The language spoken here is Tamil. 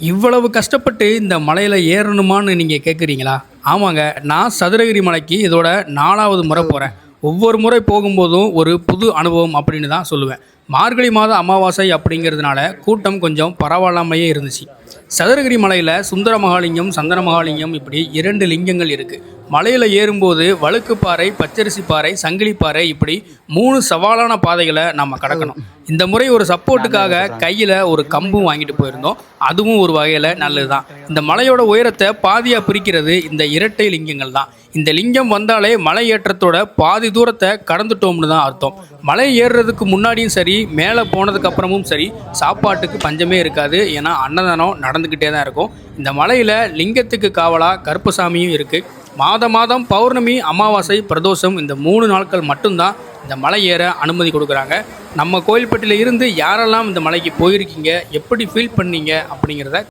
இவ்வளவு கஷ்டப்பட்டு இந்த மலையில் ஏறணுமான்னு நீங்கள் கேட்குறீங்களா ஆமாங்க நான் சதுரகிரி மலைக்கு இதோட நாலாவது முறை போகிறேன் ஒவ்வொரு முறை போகும்போதும் ஒரு புது அனுபவம் அப்படின்னு தான் சொல்லுவேன். மார்கழி மாத அமாவாசை அப்படிங்கிறதுனால கூட்டம் கொஞ்சம் பரவாயில்லாமையே இருந்துச்சு. சதுரகிரி மலையில் சுந்தர மகாலிங்கம் சந்தன மகாலிங்கம் இப்படி இரண்டு லிங்கங்கள் இருக்குது மலையில் ஏறும்போது வழுக்குப்பாறை பச்சரிசி பாறை சங்கிலி பாறை இப்படி மூணு சவாலான பாதைகளை நம்ம கடக்கணும். இந்த முறை ஒரு சப்போர்ட்டுக்காக கையில் ஒரு கம்பும் வாங்கிட்டு போயிருந்தோம். அதுவும் ஒரு வகையில் நல்லது தான் இந்த மலையோட உயரத்தை பாதியாக பிரிக்கிறது இந்த இரட்டை லிங்கங்கள் தான். இந்த லிங்கம் வந்தாலே மலை ஏற்றத்தோட பாதி தூரத்தை கடந்துட்டோம்னு தான் அர்த்தம். மலை ஏறுறதுக்கு முன்னாடியும் சரி மேலே போனதுக்கு அப்புறமும் சரி சாப்பாட்டுக்கு பஞ்சமே இருக்காது. ஏன்னா அன்னதானம் நடந்துக்கிட்டே தான் இருக்கும். இந்த மலையில் லிங்கத்துக்கு காவலாக கருப்பசாமியும் இருக்குது மாத மாதம் பௌர்ணமி அமாவாசை பிரதோஷம் இந்த மூணு நாட்கள் மட்டும்தான் இந்த மலை ஏற அனுமதி கொடுக்குறாங்க. நம்ம கோயில்பட்டியில் இருந்து யாரெல்லாம் இந்த மலைக்கு போயிருக்கீங்க எப்படி ஃபீல் பண்ணீங்க அப்படிங்கிறத